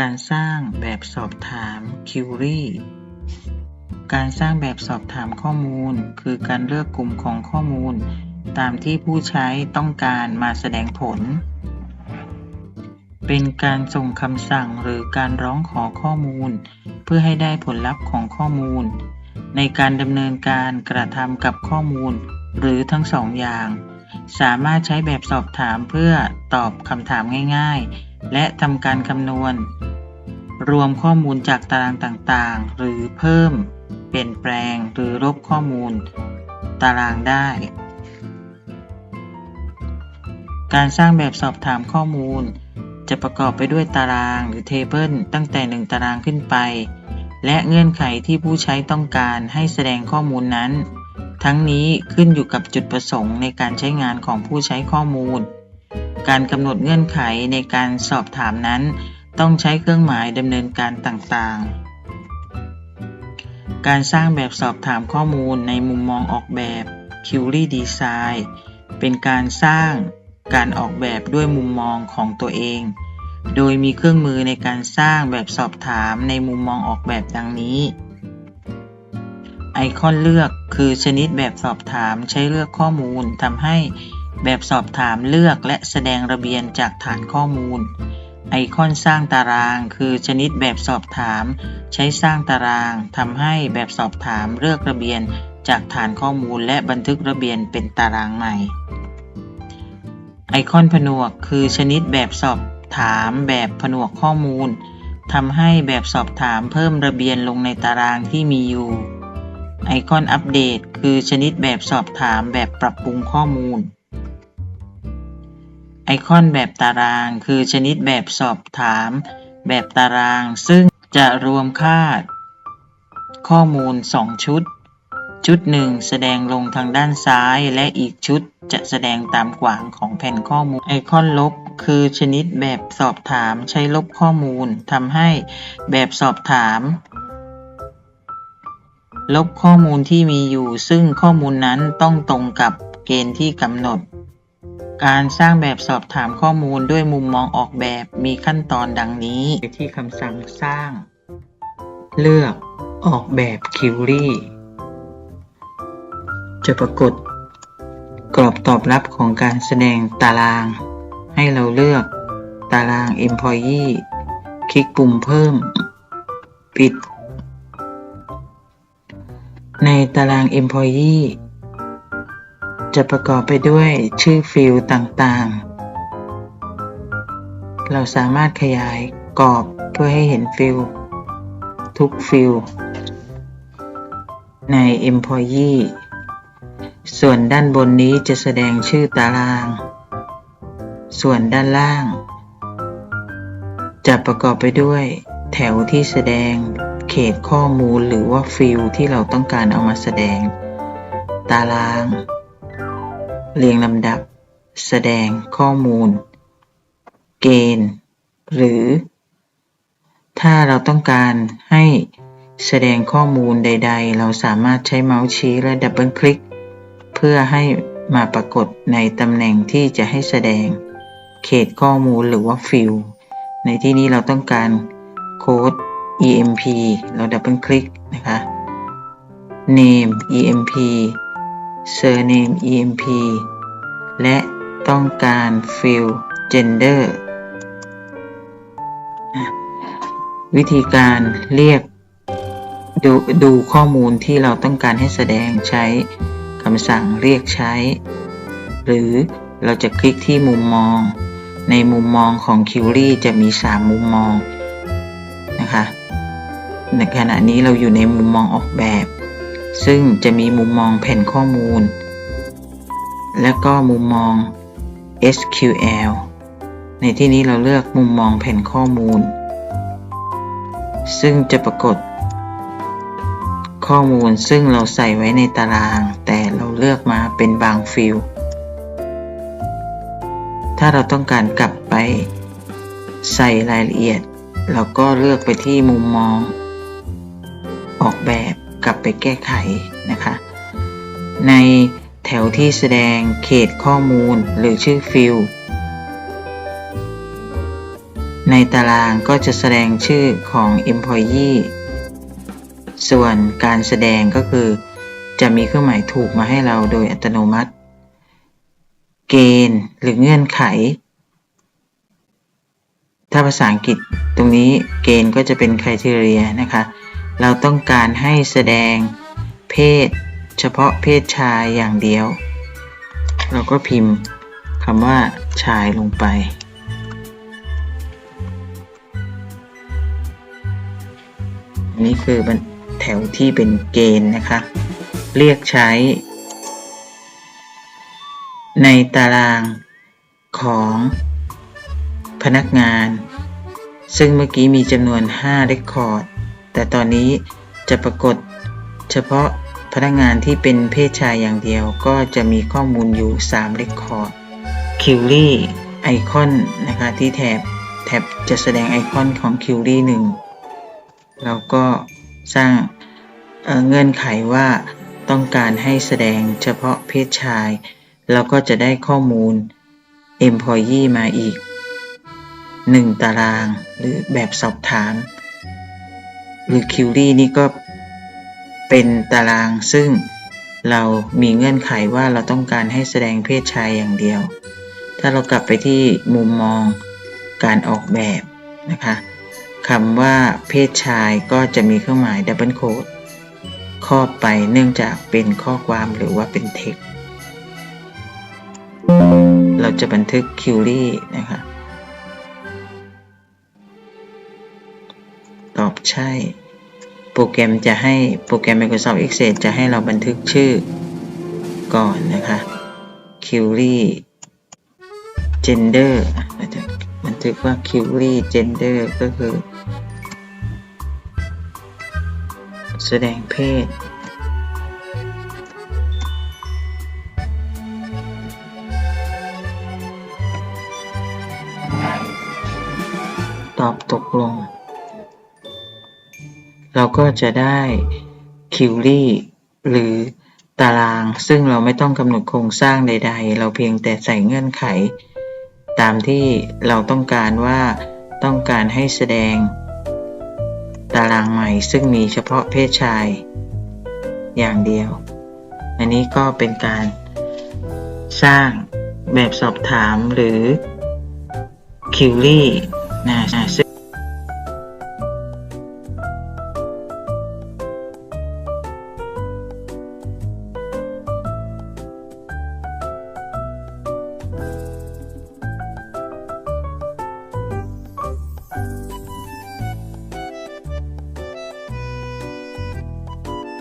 การสร้างแบบสอบถาม Query การสร้างแบบสอบถามข้อมูล คือการเลือกกลุ่มของข้อมูล ตามที่ผู้ใช้ต้องการมาแสดงผล เป็นการส่งคำสั่งหรือการร้องขอข้อมูล เพื่อให้ได้ผลลัพธ์ของข้อมูล ในการดำเนินการกระทำกับข้อมูล หรือทั้งสองอย่าง สามารถใช้แบบสอบถามเพื่อตอบคำถามง่าย ๆ และทำการคำนวณ รวมข้อมูลจากตารางต่างๆ หรือเพิ่ม เปลี่ยนแปลงหรือลบข้อมูล ตารางได้ การสร้างแบบสอบถามข้อมูล จะประกอบไปด้วยตารางหรือเทเบิลตั้งแต่ 1 ตารางขึ้นไป และเงื่อนไขที่ผู้ใช้ต้องการให้แสดงข้อมูลนั้น ทั้งนี้ขึ้นอยู่กับจุดประสงค์ในการใช้งานของผู้ใช้ข้อมูล การกำหนดเงื่อนไขในการสอบถามนั้น ต้องใช้เครื่องหมายดำเนินการต่างๆ การสร้างแบบสอบถามข้อมูลในมุมมองออกแบบ Query Design เป็นการสร้างการออกแบบด้วยมุมมองของตัวเอง โดยมีเครื่องมือในการสร้างแบบสอบถามในมุมมองออกแบบดังนี้ ไอคอนเลือกคือชนิดแบบสอบถามใช้เลือกข้อมูลทำให้ แบบสอบถามเลือกและแสดงระเบียนจากฐานข้อมูล ไอคอนสร้างตาราง คือชนิดแบบสอบถาม ใช้สร้างตารางทำให้แบบสอบถามเลือกระเบียนจากฐานข้อมูลและบันทึกระเบียนเป็นตารางใหม่ ไอคอนผนวก คือชนิดแบบสอบถามแบบผนวกข้อมูลทำให้แบบสอบถามเพิ่มระเบียนลงในตารางที่มีอยู่ ไอคอนอัปเดต คือชนิดแบบสอบถามแบบปรับปรุงข้อมูล คอนแบบตาราง คือชนิดแบบสอบถาม แบบตาราง ซึ่งจะรวมค่า ข้อมูล 2 ชุด ชุดหนึ่งแสดงลงทางด้านซ้าย และอีกชุดจะแสดงตามขวางของแผ่นข้อมูลไอคอนลบ คือชนิดแบบสอบถามใช้ลบข้อมูลทำให้แบบสอบถาม ลบข้อมูลที่มีอยู่ ซึ่งข้อมูลนั้นต้องตรงกับเกณฑ์ที่กำหนด การสร้างแบบสอบถามข้อมูลด้วยมุมมองออกแบบมีขั้นตอนดังนี้ไปที่คำสั่งสร้าง เลือกออกแบบ Query จะปรากฏ กรอบตอบรับของการแสดงตาราง ให้เราเลือกตาราง Employee คลิกปุ่มเพิ่ม ปิด ในตาราง Employee จะประกอบไปด้วยชื่อฟิลด์ต่างๆ เราสามารถขยายกรอบเพื่อให้เห็นฟิลด์ทุกฟิลด์ใน Employee ส่วนด้านบนนี้จะแสดงชื่อตาราง ส่วนด้านล่าง จะประกอบไปด้วยแถวที่แสดงเขตข้อมูลหรือว่าฟิลด์ที่เราต้องการเอามาแสดง ตาราง เรียงลำดับ แสดงข้อมูล เกณฑ์ หรือ ถ้าเราต้องการให้แสดงข้อมูลใด ๆ เราสามารถใช้เมาส์ชี้และดับเบิลคลิก เพื่อให้มาปรากฏในตำแหน่งที่จะให้แสดง เขตข้อมูลหรือว่าฟิลด์ในที่นี้เราต้องการโค้ด emp เราดับเบิลคลิกนะคะ name emp surname emp และต้องการ field gender วิธีการเรียกดูดูข้อมูลที่เราต้องการให้แสดงใช้คำสั่งเรียกใช้ หรือเราจะคลิกที่มุมมอง ในมุมมองของ Query จะมี 3 มุมมองนะคะในขณะนี้เราอยู่ในมุมมองออกแบบ ซึ่งจะมีมุมมองแผ่นข้อมูล และก็มุมมอง SQL ในที่นี้เราเลือกมุมมองแผ่นข้อมูล ซึ่งจะปรากฏ ข้อมูลซึ่งเราใส่ไว้ในตาราง แต่เราเลือกมาเป็นบางฟิลด์ถ้าเราต้องการกลับไปใส่รายละเอียด เราก็เลือกไปที่มุมมอง ออกแบบ กลับไปแก้ไขนะคะ ในแถวที่แสดงเขตข้อมูลหรือชื่อฟิลในในตารางก็จะแสดงชื่อของ employee ส่วนการแสดงก็คือ จะมีเครื่องหมายถูกมาให้เราโดยอัตโนมัติ เกณฑ์หรือเงื่อนไข ถ้าภาษาอังกฤษตรงนี้เกณฑ์ก็จะเป็น criteria นะคะ เราต้องการให้แสดงเพศ เฉพาะเพศชายอย่างเดียว เราก็พิมพ์คำว่าชายลงไปนนี้คือแถวที่เป็นเกณฑ์นะคะ เรียกใช้ ในตารางของพนักงาน ซึ่งเมื่อกี้มีจำนวน 5 Record แต่ตอนนี้จะปรากฏเฉพาะพนักงานที่เป็นเพศชายอย่างเดียวก็จะมีข้อมูลอยู่3 Record คิวรี่ไอคอนนะคะที่แถบแท็บจะแสดงไอคอนของคิวรี่หนึ่งเราก็สร้างเเงื่อนไขว่าต้องการให้แสดงเฉพาะเพศชาย เราก็จะได้ข้อมูล employee มาอีก 1 ตารางหรือแบบสอบถาม หรือคิวรี่นี่ก็เป็นตารางซึ่งเรามีเงื่อนไขว่าเราต้องการให้แสดงเพศชายอย่างเดียว ถ้าเรากลับไปที่มุมมองการออกแบบนะคะคำว่าเพศชายก็จะมีเครื่องหมายดับเบิลโค้ดครอบไปเนื่องจากเป็นข้อความหรือว่าเป็นเท็กเราจะบันทึกคิวรี่นะคะ ตอบใช่ โปรแกรมจะให้โปรแกรม Microsoft Excel จะให้เราบันทึกชื่อก่อนนะคะ query gender เราจะบันทึกว่า query gender ก็คือ แสดงเพศตอบตกลง เราก็จะได้คิวรี่หรือตาราง ซึ่งเราไม่ต้องกำหนดโครงสร้างใด ๆ เราเพียงแต่ใส่เงื่อนไข ตามที่เราต้องการว่าต้องการให้แสดง ตารางใหม่ซึ่งมีเฉพาะเพศชาย อย่างเดียว อันนี้ก็เป็นการสร้างแบบสอบถามหรือคิวรี่นะซึ่ง